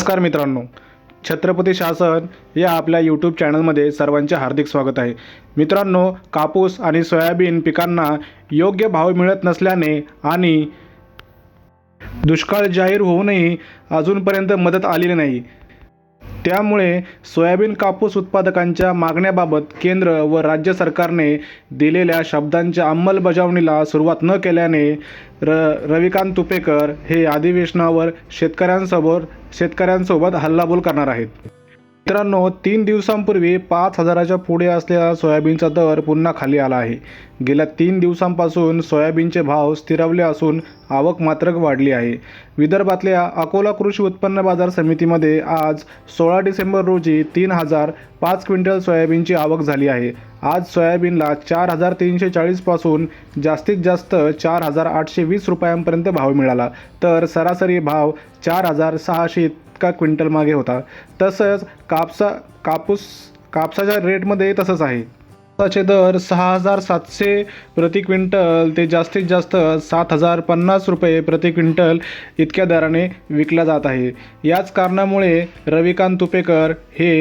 नमस्कार मित्रांनो. छत्रपती शासन या आपल्या यूट्यूब चॅनलमध्ये सर्वांचे हार्दिक स्वागत आहे. मित्रांनो कापूस आणि सोयाबीन पिकांना योग्य भाव मिळत नसल्याने आणि दुष्काळ जाहीर होऊनही अजूनपर्यंत मदत आलेली नाही. त्यामुळे सोयाबीन कापूस उत्पादकांच्या मागण्याबाबत केंद्र व राज्य सरकारने दिलेल्या शब्दांच्या अंमलबजावणीला सुरुवात न केल्याने र रविकांत तुपेकर हे अधिवेशनावर शेतकऱ्यांसमोर शेतकऱ्यांसोबत हल्लाबोल करणार आहेत. मित्रांनो तीन दिवसांपूर्वी पाच हजाराच्या पुढे असलेला सोयाबीनचा दर पुन्हा खाली आला आहे. गेल्या तीन दिवसांपासून सोयाबीनचे भाव स्थिरावले असून आवक मात्र वाढली आहे. विदर्भातल्या अकोला कृषी उत्पन्न बाजार समितीमध्ये आज सोळा डिसेंबर रोजी तीन हजार पाच क्विंटल सोयाबीनची आवक झाली आहे. आज सोयाबीनला चार हजार तीनशे चाळीसपासून जास्तीत जास्त चार हजार आठशे वीस रुपयांपर्यंत भाव मिळाला. तर सरासरी भाव चार हजार सहाशे इतका क्विंटल मागे होता. तसंच कापसा कापूस कापसाच्या रेटमध्ये तसंच आहे. कापसाचे दर सहा हजार सातशे प्रति क्विंटल ते जास्तीत जास्त सात हजार पन्नास रुपये प्रति क्विंटल इतक्या दराने विकला जात आहे. याच कारणामुळे रविकांत तुपेकर हे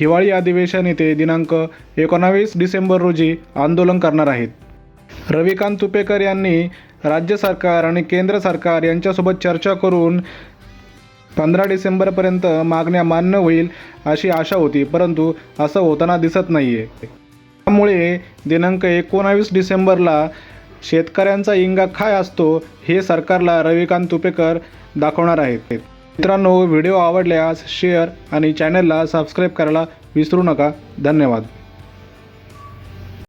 हिवाळी अधिवेशन येथे दिनांक एकोणावीस डिसेंबर रोजी आंदोलन करणार आहेत. रविकांत तुपेकर यांनी राज्य सरकार आणि केंद्र सरकार यांच्यासोबत चर्चा करून पंधरा डिसेंबरपर्यंत मागण्या मान्य होईल अशी आशा होती परंतु असं होताना दिसत नाही आहे त्यामुळे दिनांक एकोणावीस डिसेंबरला शेतकऱ्यांचा इंगा काय असतो हे सरकारला रविकांत तुपेकर दाखवणार आहेत. मित्रांनो व्हिडिओ आवडल्यास शेअर आणि चॅनलला सबस्क्राईब करायला विसरू नका. धन्यवाद.